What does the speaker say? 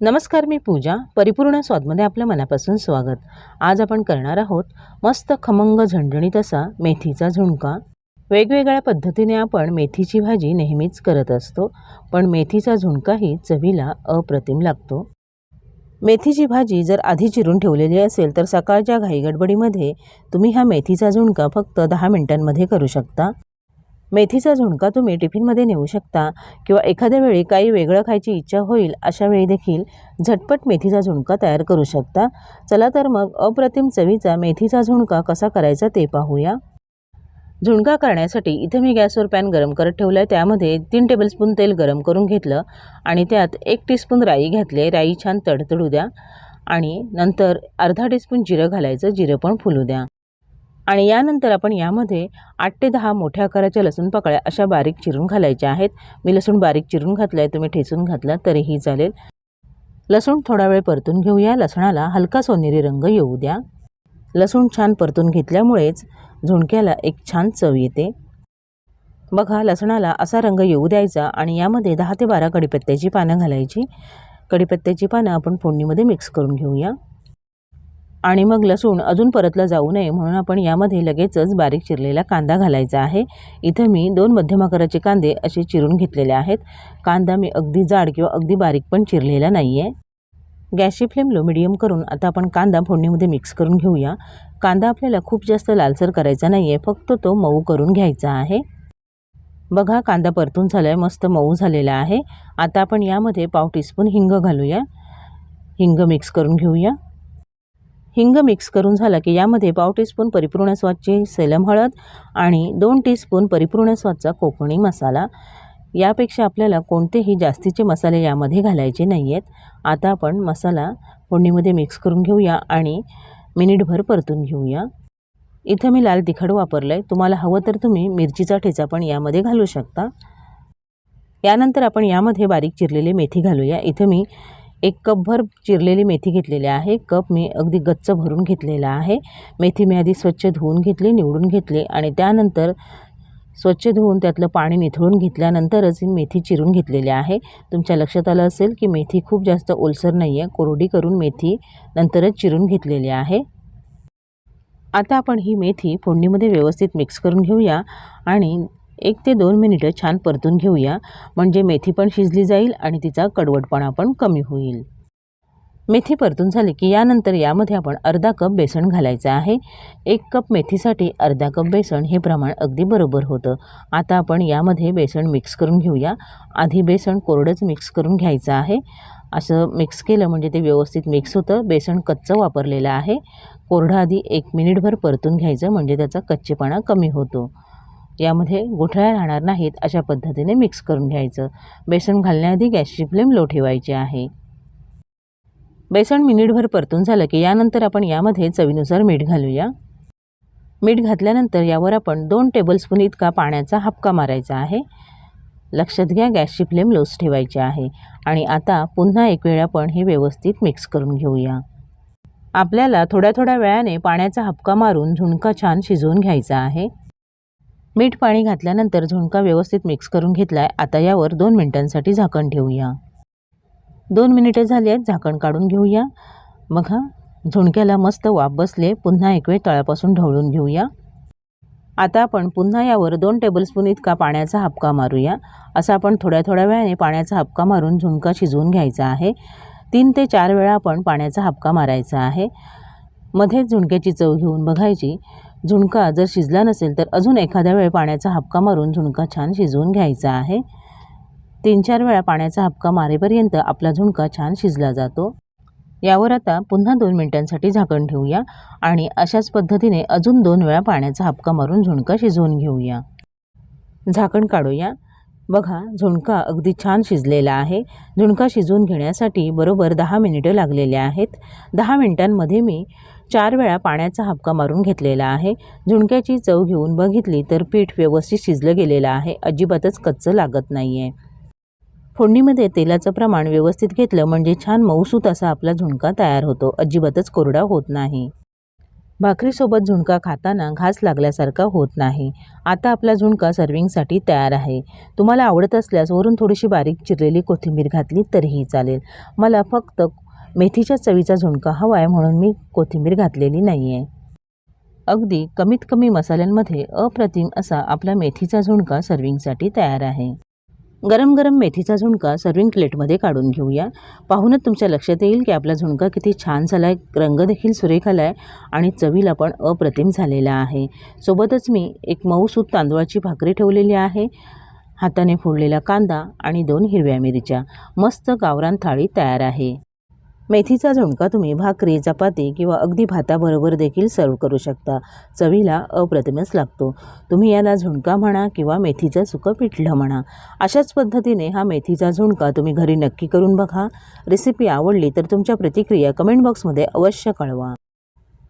नमस्कार मी पूजा परिपूर्ण स्वादमध्ये आपलं मनापासून स्वागत. आज आपण करणार आहोत मस्त खमंग झणझणीत असा मेथीचा झुणका. वेगवेगळ्या पद्धतीने आपण मेथीची भाजी नेहमीच करत असतो पण मेथीचा झुणकाही चवीला अप्रतिम लागतो. मेथीची भाजी जर आधी चिरून ठेवलेली असेल तर सकाळच्या घाईगडबडीमध्ये तुम्ही हा मेथीचा झुणका फक्त दहा मिनिटांमध्ये करू शकता. मेथीचा झुणका तुम्ही टिफिनमध्ये नेऊ शकता किंवा एखाद्या वेळी काही वेगळं खायची इच्छा होईल अशा वेळी देखील झटपट मेथीचा झुणका तयार करू शकता. चला तर मग अप्रतिम चवीचा मेथीचा झुणका कसा करायचा ते पाहूया. झुणका करण्यासाठी इथे मी गॅसवर पॅन गरम करत ठेवलं आहे त्यामध्ये तीन टेबलस्पून तेल गरम करून घेतलं आणि त्यात एक टीस्पून राई घेतले राई छान तडतडू द्या आणि नंतर अर्धा टीस्पून जिरं घालायचं जिरं पण फुलू द्या. आणि यानंतर आपण यामध्ये आठ ते दहा मोठ्या आकाराच्या लसूण पाकळ्या अशा बारीक चिरून घालायच्या आहेत. मी लसूण बारीक चिरून घातला आहे तुम्ही ठेचून घातला तरीही चालेल. लसूण थोडा वेळ परतून घेऊया. लसणाला हलका सोनेरी रंग येऊ द्या. लसूण छान परतून घेतल्यामुळेच झुणक्याला एक छान चव येते. बघा लसणाला असा रंग येऊ द्यायचा आणि यामध्ये दहा ते बारा कडीपत्त्याची पानं घालायची. कडीपत्त्याची पानं आपण फोडणीमध्ये मिक्स करून घेऊया. आणि मग लसूण अजून परतला जाऊ नये म्हणून आपण यामध्ये लगेचच बारीक चिरलेला कांदा घालायचा आहे. इथे मी दोन मध्यम आकाराचे कांदे असे चिरून घेतलेले आहेत. कांदा मी अगदी जाड किंवा अगदी बारीक पण चिरलेला नाही आहे गॅसची फ्लेम लो मिडियम करून आता आपण कांदा फोडणीमध्ये मिक्स करून घेऊया. कांदा आपल्याला खूप जास्त लालसर करायचा नाही आहे फक्त तो मऊ करून घ्यायचा आहे. बघा कांदा परतून झाला आहे मस्त मऊ झालेला आहे. आता आपण यामध्ये पाव टीस्पून हिंग घालूया. हिंग मिक्स करून घेऊया. हिंग मिक्स करून झाला की यामध्ये पाव टीस्पून परिपूर्ण स्वादची सेलम हळद आणि दोन टीस्पून परिपूर्ण स्वादचा कोकणी मसाला. यापेक्षा आपल्याला कोणतेही जास्तीचे मसाले यामध्ये घालायचे नाही आहेत आता आपण मसाला फोडणीमध्ये मिक्स करून घेऊया आणि मिनिटभर परतून घेऊया. इथं मी लाल तिखट वापरलं आहे तुम्हाला हवं तर तुम्ही मिरचीचा ठेचा पण यामध्ये घालू शकता. यानंतर आपण यामध्ये बारीक चिरलेली मेथी घालूया. इथं मी एक कपभर चिरलेली मेथी घेतलेली आहे. कप मी अगदी गच्च भरून घेतलेला आहे. मेथी मी आधी स्वच्छ धुवून घेतली निवडून घेतली आणि त्यानंतर स्वच्छ धुवून त्यातलं पाणी निथळून घेतल्यानंतरच ही मेथी चिरून घेतलेली आहे. तुमच्या लक्षात आलं असेल की मेथी खूप जास्त ओलसर नाही आहे कोरडी करून मेथी नंतरच चिरून घेतलेली आहे. आता आपण ही मेथी फोडणीमध्ये व्यवस्थित मिक्स करून घेऊया आणि एक ते दोन मिनिटं छान परतून घेऊया. म्हणजे मेथी पण शिजली जाईल आणि तिचा कडवटपणा पण कमी होईल. मेथी परतून झाली की यानंतर यामध्ये आपण अर्धा कप बेसन घालायचं आहे. एक कप मेथीसाठी अर्धा कप बेसन हे प्रमाण अगदी बरोबर होतं. आता आपण यामध्ये बेसन मिक्स करून घेऊया. आधी बेसन कोरडंच मिक्स करून घ्यायचं आहे. असं मिक्स केलं म्हणजे ते व्यवस्थित मिक्स होतं. बेसन कच्चं वापरलेलं आहे. कोरडं आधी एक मिनिटभर परतून घ्यायचं म्हणजे त्याचा कच्चेपणा कमी होतो. यामध्ये गोठळ्या राहणार नाहीत अशा पद्धतीने मिक्स करून घ्यायचं. बेसन घालण्याआधी गॅसची फ्लेम लो ठेवायची आहे. बेसन मिनिटभर परतून झालं की यानंतर आपण यामध्ये चवीनुसार मीठ घालूया. मीठ घातल्यानंतर यावर आपण दोन टेबलस्पून इतका पाण्याचा हपका मारायचा आहे. लक्षात घ्या गॅसची फ्लेम लोस ठेवायची आहे आणि आता पुन्हा एक वेळ आपण हे व्यवस्थित मिक्स करून घेऊया. आपल्याला थोड्या थोड्या वेळाने पाण्याचा हपका मारून झुणका छान शिजवून घ्यायचा आहे. मीठ पाणी घातल्यानंतर झुणका व्यवस्थित मिक्स करून घेतला आहे आता यावर दोन मिनटांसाठी झाकण ठेवूया. दोन मिनिटे झाली आहेत झाकण काढून घेऊया. बघा झुणक्याला मस्त वाफ बसले. पुन्हा एक वेळ तळापासून ढवळून घेऊया. आता आपण पुन्हा यावर दोन टेबलस्पून इतका पाण्याचा हापका मारूया. असा आपण थोड्या थोड्या वेळाने पाण्याचा हापका मारून झुणका शिजवून घ्यायचा आहे. तीन ते चार वेळा आपण पाण्याचा हापका मारायचा आहे. मध्येच झुणक्याची चव घेऊन बघायची. झुणका जर शिजला नसेल तर अजून एखाद्या वेळ पाण्याचा हापका मारून झुणका छान शिजवून घ्यायचा आहे. तीन चार वेळा पाण्याचा हपका मारेपर्यंत आपला झुणका छान शिजला जातो. यावर आता पुन्हा दोन मिनटांसाठी झाकण ठेवूया आणि अशाच पद्धतीने अजून दोन वेळा पाण्याचा हापका मारून झुणका शिजवून घेऊया. झाकण काढूया. बघा झुणका अगदी छान शिजलेला आहे. झुणका शिजवून घेण्यासाठी बरोबर दहा मिनिटं लागलेले आहेत. दहा मिनिटांमध्ये मी चार वेळा पाण्याचा हापका मारून घेतलेला आहे. झुणक्याची चव घेऊन बघितली तर पीठ व्यवस्थित शिजलं गेलेलं आहे. अजिबातच कच्चं लागत नाही आहे फोडणीमध्ये तेलाचं प्रमाण व्यवस्थित घेतलं म्हणजे छान मऊसूत असा आपला झुणका तयार होतो. अजिबातच कोरडा होत नाही. भाकरीसोबत झुणका खाताना घास लागल्यासारखा होत नाही. आता आपला झुणका सर्विंगसाठी तयार आहे. तुम्हाला आवडत असल्यास वरून थोडीशी बारीक चिरलेली कोथिंबीर घातली तरीही चालेल. मला फक्त मेथीच्या चवीचा झुणका हवा आहे म्हणून मी कोथिंबीर घातलेली नाही आहे अगदी कमीत कमी मसाल्यांमध्ये अप्रतिम असा आपला मेथीचा झुणका सर्विंगसाठी तयार आहे. गरम गरम मेथीचा झुणका सर्विंग प्लेटमध्ये काढून घेऊया. पाहूनच तुमच्या लक्षात येईल की आपला झुणका किती छान झाला आहे रंग देखील सुरेख आला आहे आणि चवीला पण अप्रतिम झालेला आहे. सोबतच मी एक मऊसूत तांदूळाची भाकरी ठेवलेली आहे. हाताने फोडलेला कांदा आणि दोन हिरव्या मिरच्या. मस्त गावरान थाळी तयार आहे. मेथीचा झुणका तुम्ही भाकरी चपाती किंवा अगदी भाताबरोबर देखील सर्व करू शकता. चवीला अप्रतिमच लागतो. तुम्ही याला झुणका म्हणा किंवा मेथीचं सुकं पिठलं म्हणा. अशाच पद्धतीने हा मेथीचा झुणका तुम्ही घरी नक्की करून बघा. रेसिपी आवडली तर तुमच्या प्रतिक्रिया कमेंट बॉक्समध्ये अवश्य कळवा.